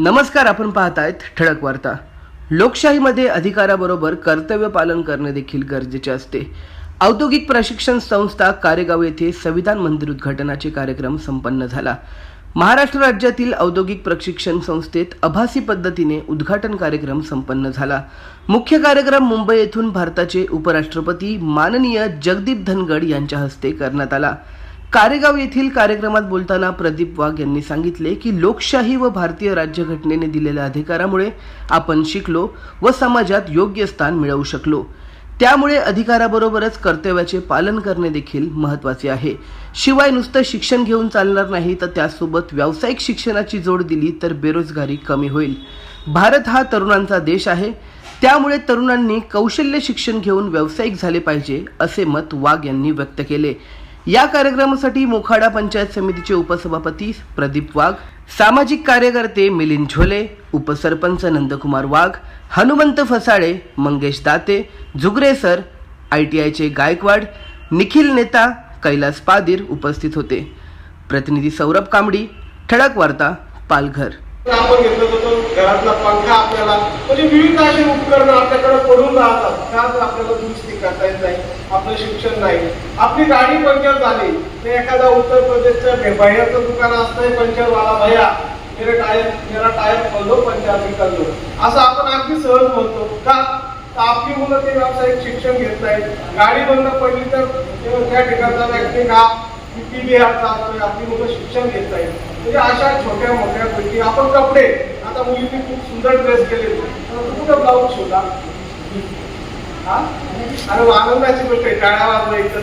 नमस्कार आपण पाहतायत ठळक वार्ता. लोकशाहीमध्ये अधिकाराबरोबर कर्तव्य पालन करणे देखील गरजेचे असते. औद्योगिक प्रशिक्षण संस्था कारेगाव येथे संविधान मंदिर उद्घाटनाचे कार्यक्रम संपन्न झाला. महाराष्ट्र राज्यातील औद्योगिक प्रशिक्षण संस्थेत आभासी पद्धतीने उद्घाटन कार्यक्रम संपन्न झाला. मुख्य कार्यक्रम मुंबई येथून भारताचे उपराष्ट्रपती माननीय जगदीप धनगड यांच्या हस्ते करण्यात आला. कारेगाव येथील कार्यक्रमात बोलताना प्रदीप वाघ यांनी सांगितले की लोकशाही व भारतीय राज्यघटनेने दिलेल्या अधिकारामुळे आपण शिकलो व समाजात योग्य स्थान मिळवू शकलो. त्यामुळे अधिकाराबरोबरच कर्तव्याचे पालन करणे देखील महत्त्वाचे आहे. शिवाय नुसतं शिक्षण घेऊन चालणार नाही तर त्यासोबत व्यावसायिक शिक्षणाची जोड दिली तर बेरोजगारी कमी होईल. भारत हा तरुणांचा देश आहे. त्यामुळे तरुणांनी कौशल्य शिक्षण घेऊन व्यावसायिक झाले पाहिजे असे मत वाघ यांनी व्यक्त केले. या कार्यक्रमासाठी मोखाडा पंचायत समितीचे उपसभापती प्रदीप वाघ सामाजिक कार्यकर्ते मिलिंद झोले उपसरपंच Nandkumar Wagh Hanumant Phasale Mangesh Date Zugre sir I T आयचे गायकवाड निखिल नेता कैलास पादीर उपस्थित होते. प्रतिनिधी सौरभ कांबडी ठळक वार्ता पालघर. आपण घेतलं पंखा आपल्याला म्हणजे विविध अशी उपकरणं आपल्याकडे पडून राहतात. त्यात आपल्याला दुरुस्ती करता येत नाही आपलं शिक्षण नाही. आपली गाडी पंक्चर झाली तर एखादा उत्तर प्रदेशच्या बाहेरचं दुकान असतंय पंक्चर वाला भैया मेरे टायर मेरा टायर खोलो दो पंचायत असं आपण अगदी सहज म्हणतो का? आपली मुलं ते व्यावसायिक शिक्षण घेत नाहीत. गाडी बंद पडली तर त्या ठिकाणचा व्यक्ती का? पीबीआरचा असतोय आपली मुलं शिक्षण घेत नाहीत. म्हणजे अशा छोट्या मोठ्या गोष्टी. आपण कपडे आता मुलीने खूप सुंदर ड्रेस केले कुठं ब्लाऊज शिवला हा? अरे आनंदाची गोष्ट आहे टाळा वाजवायचं